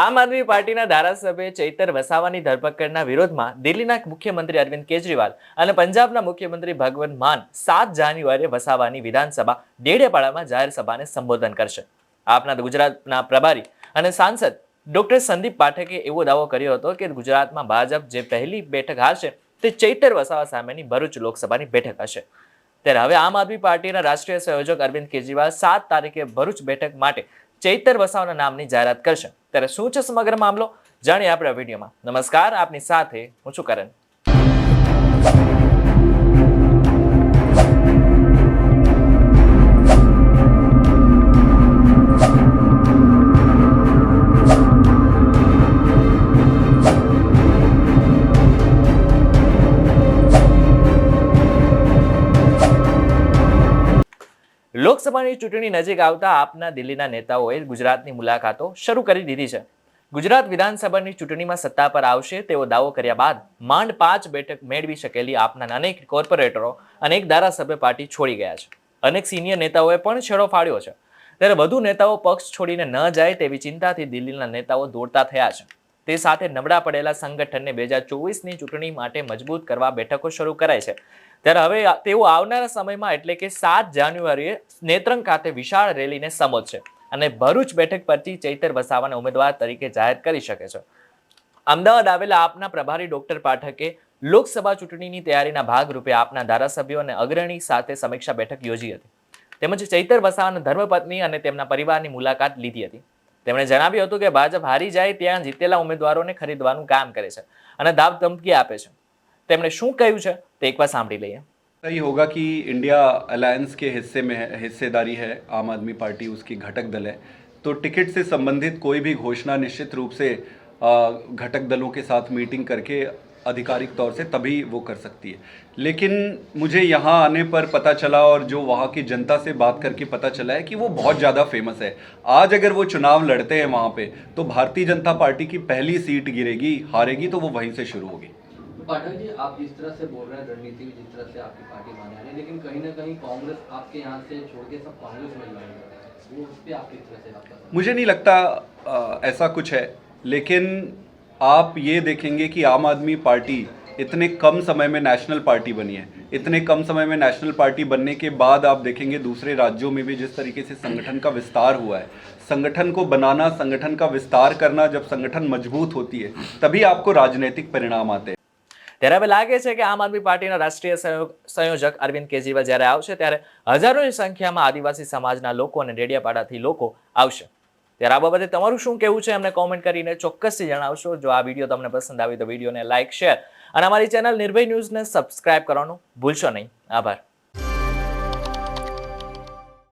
આમ આદમી પાર્ટીના ધારાસભ્ય ચૈતર વસાવાની ધરપકડના વિરોધમાં દિલ્હીના મુખ્યમંત્રી અરવિંદ કેજરીવાલ અને પંજાબના મુખ્યમંત્રી ભગવંત માન સાત જાન્યુઆરીએ વસાવાની વિધાનસભા ડેડેપાડામાં જાહેર સભાને સંબોધન કરશે. આપના ગુજરાતના પ્રભારી અને સાંસદ ડોક્ટર સંદીપ પાઠકે એવો દાવો કર્યો હતો કે ગુજરાતમાં ભાજપ જે પહેલી બેઠક હારશે તે ચૈતર વસાવા સામેની ભરૂચ લોકસભાની બેઠક હશે. ત્યારે હવે આમ આદમી પાર્ટીના રાષ્ટ્રીય સંયોજક અરવિંદ કેજરીવાલ સાત તારીખે ભરૂચ બેઠક માટે ચૈતર વસાવાના નામની જાહેરાત કરશે. ત્યારે શું છે સમગ્ર મામલો? જાણીએ આપણે વિડીયોમાં. નમસ્કાર આપની સાથે હું છું કરણ. લોકસભાની ચૂંટણી નજીક આવતા આપના દિલ્હીના નેતાઓએ ગુજરાતની મુલાકાતો શરૂ કરી દીધી છે. ગુજરાત વિધાનસભાની ચૂંટણીમાં સત્તા પર આવશે તેવો દાવો કર્યા બાદ માંડ પાંચ બેઠક મેળવી શકેલી આપના અનેક કોર્પોરેટરો અનેક ધારાસભ્ય પાર્ટી છોડી ગયા છે. અનેક સિનિયર નેતાઓએ પણ છેડો ફાડ્યો છે. ત્યારે વધુ નેતાઓ પક્ષ છોડીને ન જાય તેવી ચિંતાથી દિલ્હીના નેતાઓ દોડતા થયા છે. તે સાથે નબળા પડેલા સંગઠનને બે હજાર ચોવીસની ચૂંટણી માટે મજબૂત કરવા બેઠકો શરૂ કરાઈ છે. ત્યારે હવે તેઓ આવનારા સમયમાં એટલે કે સાત જાન્યુઆરીએ નેત્રંગ ખાતે વિશાળ રેલીને સમજશે અને ભરૂચ બેઠક પરથી ચૈતર વસાવાને ઉમેદવાર તરીકે જાહેર કરી શકે છે. અમદાવાદ આવેલા આપના પ્રભારી ડોક્ટર પાઠકે લોકસભા ચૂંટણીની તૈયારીના ભાગરૂપે આપના ધારાસભ્યો અને અગ્રણી સાથે સમીક્ષા બેઠક યોજી હતી. તેમજ ચૈતર વસાવાના ધર્મપત્ની અને તેમના પરિવારની મુલાકાત લીધી હતી. તેમણે જણાવ્યું હતું કે ભાજપ હારી જાય ત્યાં જીતેલા ઉમેદવારોને ખરીદવાનું કામ કરે છે અને દાવ ધમકી આપે છે તેમણે શું કહ્યું છે તે એકવાર સાંભળી લઈએ सही होगा कि इंडिया अलायंस के हिस्से में है हिस्सेदारी है आम आदमी पार्टी उसकी घटक दल है तो टिकट से संबंधित कोई भी घोषणा निश्चित रूप से अ, घटक दलों के साथ मीटिंग करके आधिकारिक तौर से तभी वो कर सकती है। लेकिन मुझे यहाँ आने पर पता चला और जो वहाँ की जनता से बात करके पता चला है कि वो बहुत ज़्यादा फ़ेमस है। आज अगर वो चुनाव लड़ते हैं वहाँ पे तो भारतीय जनता पार्टी की पहली सीट गिरेगी हारेगी तो वो वहीं से शुरू होगी। पाठक जी आप जिस तरह से बोल रहे हैं रणनीति भी जिस तरह से आपकी पार्टी आ रही है लेकिन कहीं ना कहीं कांग्रेस आपके यहाँ से छोड़ के सब कांग्रेस में ज्वाइन कर रहे हैं। वो उस पर आप किस तरह से मुझे नहीं लगता अ, ऐसा कुछ है लेकिन आप ये देखेंगे कि आम आदमी पार्टी इतने कम समय में नेशनल पार्टी बनी है इतने कम समय में नेशनल पार्टी बनने के बाद आप देखेंगे दूसरे राज्यों में भी जिस तरीके से संगठन का विस्तार हुआ है संगठन को बनाना संगठन का विस्तार करना जब संगठन मजबूत होती है तभी आपको राजनीतिक परिणाम आते हैं ત્યારે હવે લાગે છે કે આમ આદમી પાર્ટીના રાષ્ટ્રીય સંયો- સંયોજક અરવિંદ કેજરીવાલ જ્યારે આવશે ત્યારે હજારોની સંખ્યામાં આદિવાસી સમાજના લોકો અને ડેડિયાપાડાથી લોકો આવશે ત્યારે આ બાબતે તમારું શું કહેવું છે અમને કોમેન્ટ કરીને ચોક્કસથી જણાવશો. જો આ વીડિયો તમને પસંદ આવી તો વિડીયોને લાઇક શેર અને અમારી ચેનલ નિર્ભય ન્યૂઝને સબસ્ક્રાઇબ કરવાનું ભૂલશો નહીં. આભાર.